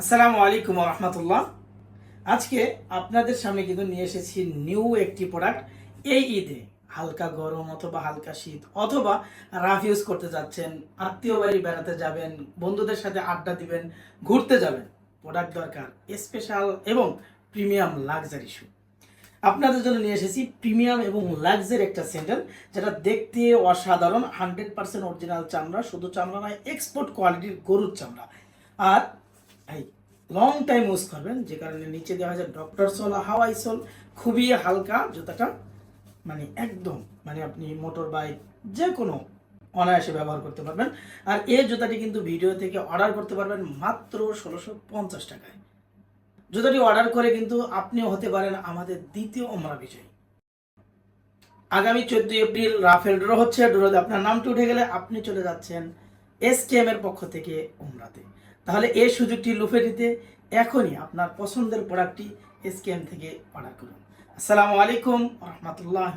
আসসালামু আলাইকুম রহমতুল্লাহ। আজকে আপনাদের সামনে কিন্তু নিয়ে এসেছি নিউ একটি প্রোডাক্ট এই ঈদে। হালকা গরম অথবা হালকা শীত, অথবা রাফ ইউজ করতে যাচ্ছেন, আত্মীয় বাড়ি বেড়াতে যাবেন, বন্ধুদের সাথে আড্ডা দিবেন, ঘুরতে যাবেন। প্রোডাক্ট দরকার স্পেশাল এবং প্রিমিয়াম লাক্সারি শু আপনাদের জন্য নিয়ে এসেছি প্রিমিয়াম এবং লাক্সারি একটা স্যান্ডেল যেটা দেখতে অসাধারণ হান্ড্রেড পার্সেন্ট অরিজিনাল চামড়া, শুধু চামড়া নয় এক্সপোর্ট কোয়ালিটির গরুর চামড়া। আর এই লং টাইম ইউজ করবেন, যে কারণে নিচে দেওয়া যায় ডক্টর সোল হাওয়াই সোল খুবই হালকা জুতাটা মানে একদম মানে আপনি মোটর বাইক যে কোনো অনায়াসে ব্যবহার করতে পারবেন। আর এই জুতাটি কিন্তু ভিডিও থেকে অর্ডার করতে পারবেন মাত্র ষোলোশো পঞ্চাশ টাকায়। জুতাটি অর্ডার করে কিন্তু আপনিও হতে পারেন আমাদের দ্বিতীয় অমরা বিজয়ী। আগামী চোদ্দই এপ্রিল রাফেল ড্র হচ্ছে, ড্রোতে আপনার নামটি উঠে গেলে আপনি চলে যাচ্ছেন এস এর পক্ষ থেকে উমরাতে। তাহলে এই সুযোগটি লুফে নিতে এখনই আপনার পছন্দের প্রোডাক্টটি স্ক্যান থেকে অর্ডার করুন। আসসালামু আলাইকুম রহমতুল্লাহ